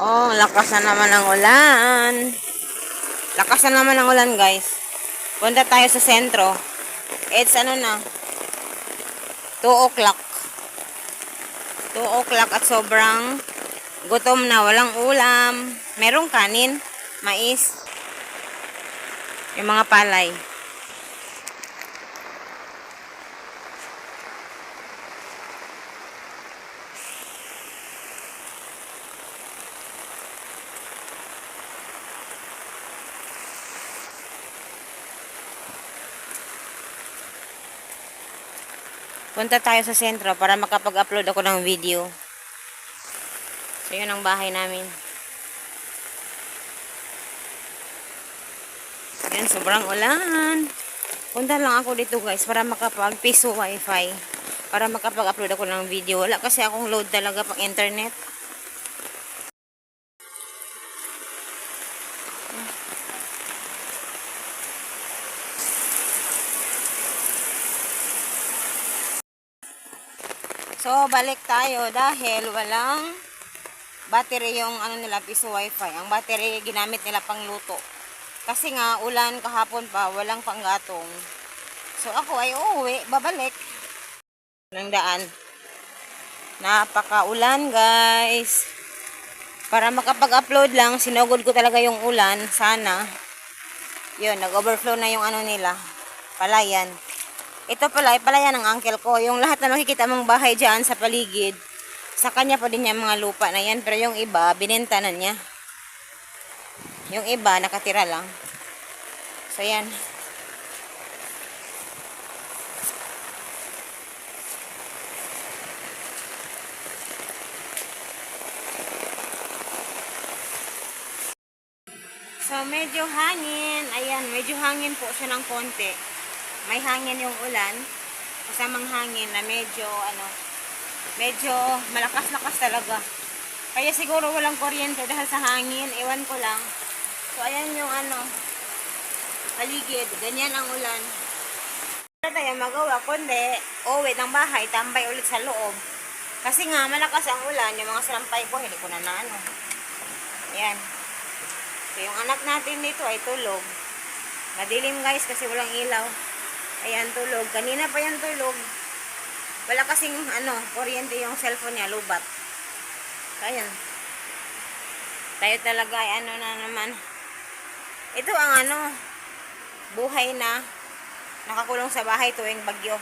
Oh, lakas na naman ng ulan. Lakas na naman ng ulan, guys. Punta tayo sa sentro. It's ano na? 2 o'clock. 2 o'clock at sobrang gutom na. Walang ulam. Merong kanin, mais, yung mga palay. Punta tayo sa sentro para makapag-upload ako ng video. So, yun ang bahay namin. Yan, sobrang ulan. Punta lang ako dito guys para makapag-piso wifi. Para makapag-upload ako ng video. Wala kasi akong load talaga pang internet. So, balik tayo dahil walang battery yung ano nila, piso wifi. Ang battery ginamit nila pang luto. Kasi nga, ulan kahapon pa, walang panggatong. So, ako ay uuwi, babalik. Ng daan. Napaka-ulan, guys. Para makapag-upload lang, sinugod ko talaga yung ulan. Sana. Yun, nag-overflow na yung ano nila. Palayan. Ito pala, ay palayan ng uncle ko. Yung lahat na makikita mong bahay dyan sa paligid, sa kanya pa din yung mga lupa na yan. Pero yung iba, binenta na niya. Yung iba, nakatira lang. So, yan. So, medyo hangin. Ayan, medyo hangin po siya ng konti. May hangin yung ulan. Kasamang hangin na medyo, ano, medyo malakas-lakas talaga. Kaya siguro walang kuryente dahil sa hangin. Ewan ko lang. So, ayan yung ano, paligid. Ganyan ang ulan. Ano tayo magawa? Kundi, uwi ng bahay, tambay ulit sa loob. Kasi nga, malakas ang ulan. Yung mga salampay ko, hindi ko na naano. Ayan. So, yung anak natin dito ay tulog. Madilim guys kasi walang ilaw. Ayan, tulog. Kanina pa yan tulog. Wala kasing, ano, kuryente yung cellphone niya, lubat. Ayan. Tayo talaga ay ano na naman. Ito ang ano, buhay na nakakulong sa bahay tuwing bagyo.